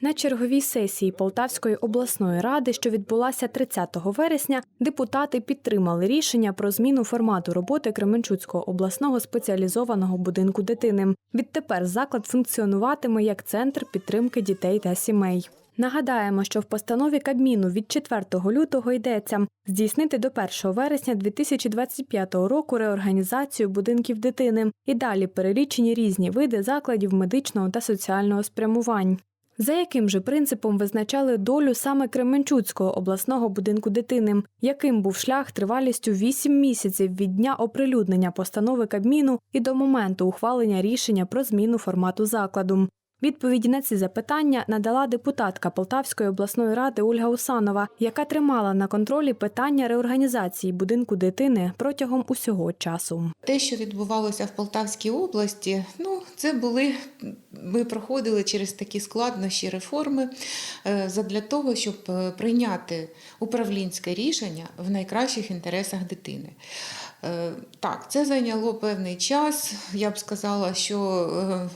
На черговій сесії Полтавської обласної ради, що відбулася 30 вересня, депутати підтримали рішення про зміну формату роботи Кременчуцького обласного спеціалізованого будинку дитини. Відтепер заклад функціонуватиме як центр підтримки дітей та сімей. Нагадаємо, що в постанові Кабміну від 4 лютого йдеться здійснити до 1 вересня 2025 року реорганізацію будинків дитини і далі перелічені різні види закладів медичного та соціального спрямувань. За яким же принципом визначали долю саме Кременчуцького обласного будинку дитини, яким був шлях тривалістю 8 місяців від дня оприлюднення постанови Кабміну і до моменту ухвалення рішення про зміну формату закладу? Відповіді на ці запитання надала депутатка Полтавської обласної ради Ольга Усанова, яка тримала на контролі питання реорганізації будинку дитини протягом усього часу. Те, що відбувалося в Полтавській області, ну це були ми проходили через такі складнощі реформи е, задля того, щоб е, прийняти управлінське рішення в найкращих інтересах дитини. Е, Так, це зайняло певний час. Я б сказала, що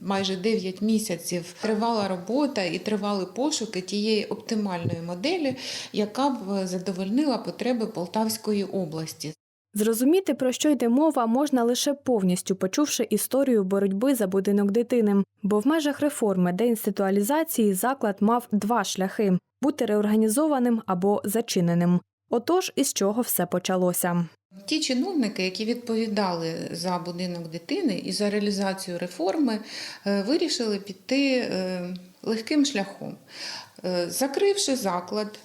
майже 9 місяців тривала робота і тривали пошуки тієї оптимальної моделі, яка б задовольнила потреби Полтавської області. Зрозуміти, про що йде мова, можна лише повністю почувши історію боротьби за будинок дитини. Бо в межах реформи деінституалізації заклад мав два шляхи бути реорганізованим або зачиненим. Отож, із чого все почалося. Ті чиновники, які відповідали за будинок дитини і за реалізацію реформи, е, вирішили піти е, легким шляхом. Е, Закривши заклад,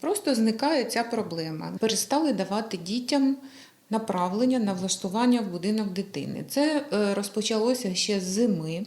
просто зникає ця проблема. Перестали давати дітям направлення на влаштування в будинок дитини. Це е, розпочалося ще з зими.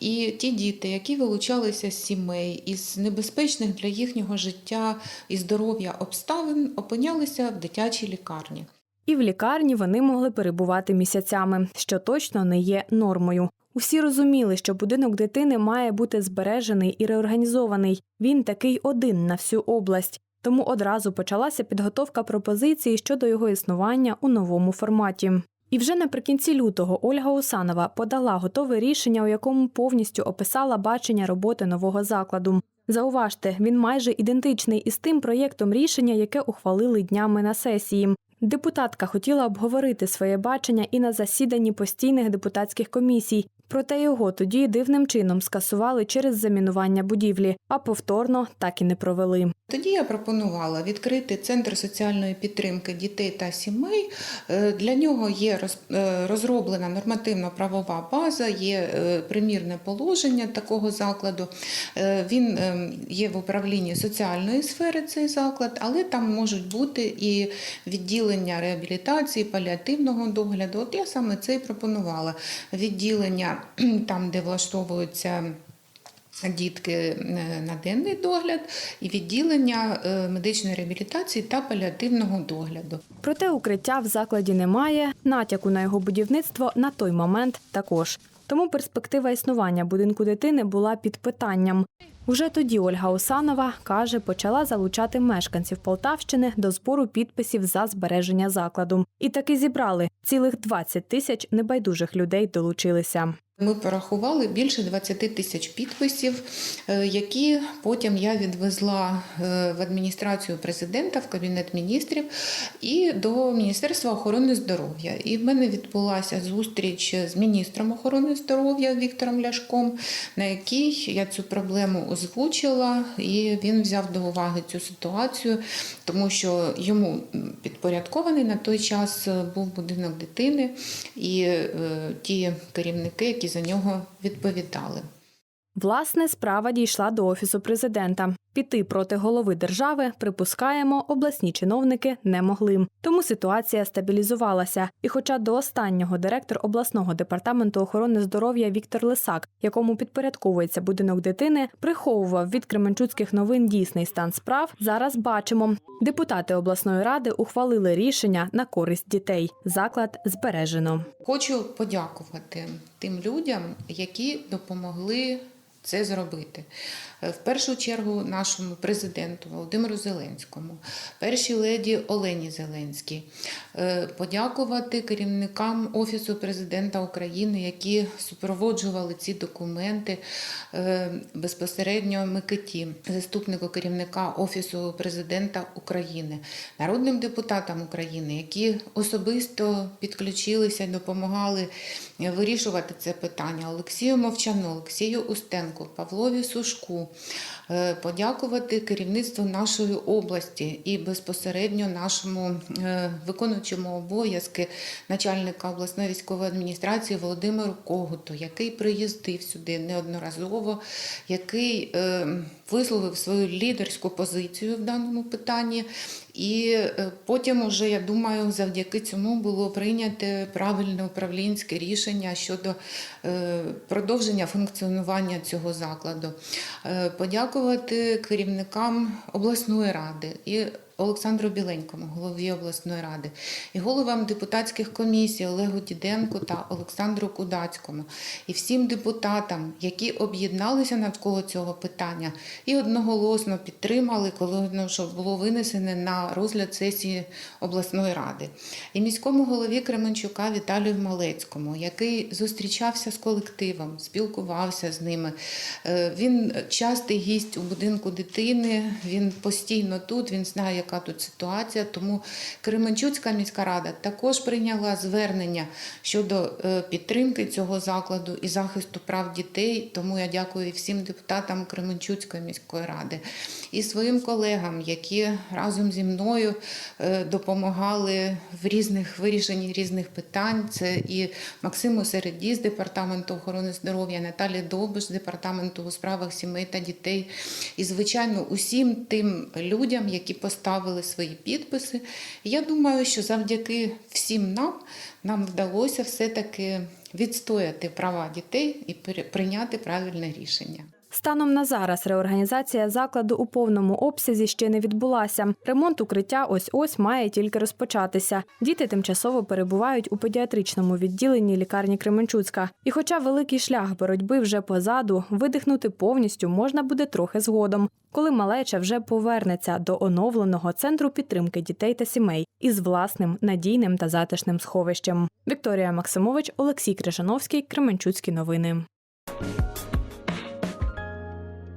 І ті діти, які вилучалися з сімей із небезпечних для їхнього життя і здоров'я обставин, опинялися в дитячій лікарні. І в лікарні вони могли перебувати місяцями, що точно не є нормою. Усі розуміли, що будинок дитини має бути збережений і реорганізований. Він такий один на всю область. Тому одразу почалася підготовка пропозиції щодо його існування у новому форматі. І вже наприкінці лютого Ольга Усанова подала готове рішення, у якому повністю описала бачення роботи нового закладу. Зауважте, він майже ідентичний із тим проєктом рішення, яке ухвалили днями на сесії. Депутатка хотіла обговорити своє бачення і на засіданні постійних депутатських комісій, проте його тоді дивним чином скасували через замінування будівлі, а повторно так і не провели. Тоді я пропонувала відкрити центр соціальної підтримки дітей та сімей. Е, Для нього є е, розроблена нормативно-правова база, є е, примірне положення такого закладу. Він є в управлінні соціальної сфери цей заклад, але там можуть бути і відділення реабілітації, паліативного догляду. От я саме це і пропонувала. Відділення там, де влаштовуються. Дітки е, на денний догляд і відділення е, медичної реабілітації та паліативного догляду. Проте укриття в закладі немає, натяку на його будівництво на той момент також. Тому перспектива існування будинку дитини була під питанням. Уже тоді Ольга Осанова каже, почала залучати мешканців Полтавщини до збору підписів за збереження закладу. І таки зібрали цілих 20 тисяч небайдужих людей долучилися. Ми порахували більше 20 тисяч підписів, е, які потім я відвезла е, в адміністрацію президента, в кабінет міністрів і до Міністерства охорони здоров'я. І в мене відбулася зустріч з міністром охорони здоров'я Віктором Ляшком, на якій я цю проблему озвучила, і він взяв до уваги цю ситуацію, тому що йому підпорядкований на той час е, був будинок дитини і ті керівники, які за нього відповідали. Власне, справа дійшла до офісу президента. Піти проти голови держави, припускаємо, обласні чиновники не могли. Тому ситуація стабілізувалася. І, хоча до останнього директор обласного департаменту охорони здоров'я Віктор Лисак, якому підпорядковується будинок дитини, приховував від Кременчуцьких новин дійсний стан справ. Зараз бачимо. Депутати обласної ради ухвалили рішення на користь дітей. Заклад збережено. Хочу подякувати тим людям, які допомогли це зробити. Е, В першу чергу нашому президенту Володимиру Зеленському, першій леді Олені Зеленській, е, подякувати керівникам Офісу президента України, які супроводжували ці документи е, безпосередньо Микиті, заступнику керівника Офісу президента України, народним депутатам України, які особисто підключилися допомагали вирішувати це питання Олексію Мовчану, Олексію Устенку, Павлові Сушку, е, подякувати керівництву нашої області і безпосередньо нашому е, виконуючому обов'язки начальника обласної військової адміністрації Володимиру Когуту, який приїздив сюди неодноразово, який е, висловив свою лідерську позицію в даному питанні. І е, потім, уже, я думаю, завдяки цьому було прийнято правильне управлінське рішення щодо е, продовження функціонування цього закладу. Е, Подякувати керівникам обласної ради і Олександру Біленькому, голові обласної ради, і головам депутатських комісій Олегу Діденку та Олександру Кудацькому, і всім депутатам, які об'єдналися навколо цього питання і одноголосно підтримали, коли воно було винесене на розгляд сесії обласної ради, і міському голові Кременчука Віталію Малецькому, який зустрічався з колективом, спілкувався з ними. Е, Він частий гість у будинку дитини, він постійно тут, він знає, яка тут ситуація. Тому Кременчуцька міська рада також прийняла звернення щодо е, підтримки цього закладу і захисту прав дітей. Тому я дякую всім депутатам Кременчуцької міської ради і своїм колегам, які разом зі мною е, допомагали в різних вирішенні різних питань. Це і Максиму Середі з департаменту охорони здоров'я, Наталі Довбиш з департаменту у справах сімей та дітей. І, звичайно, усім тим людям, які поставили свої підписи. Я думаю, що завдяки всім нам нам вдалося все-таки відстояти права дітей і при- прийняти правильне рішення. Станом на зараз реорганізація закладу у повному обсязі ще не відбулася. Ремонт укриття ось ось має тільки розпочатися. Діти тимчасово перебувають у педіатричному відділенні лікарні Кременчуцька. І, хоча великий шлях боротьби вже позаду, видихнути повністю можна буде трохи згодом, коли малеча вже повернеться до оновленого центру підтримки дітей та сімей із власним надійним та затишним сховищем. Вікторія Максимович, Олексій Крижановський, Кременчуцькі новини.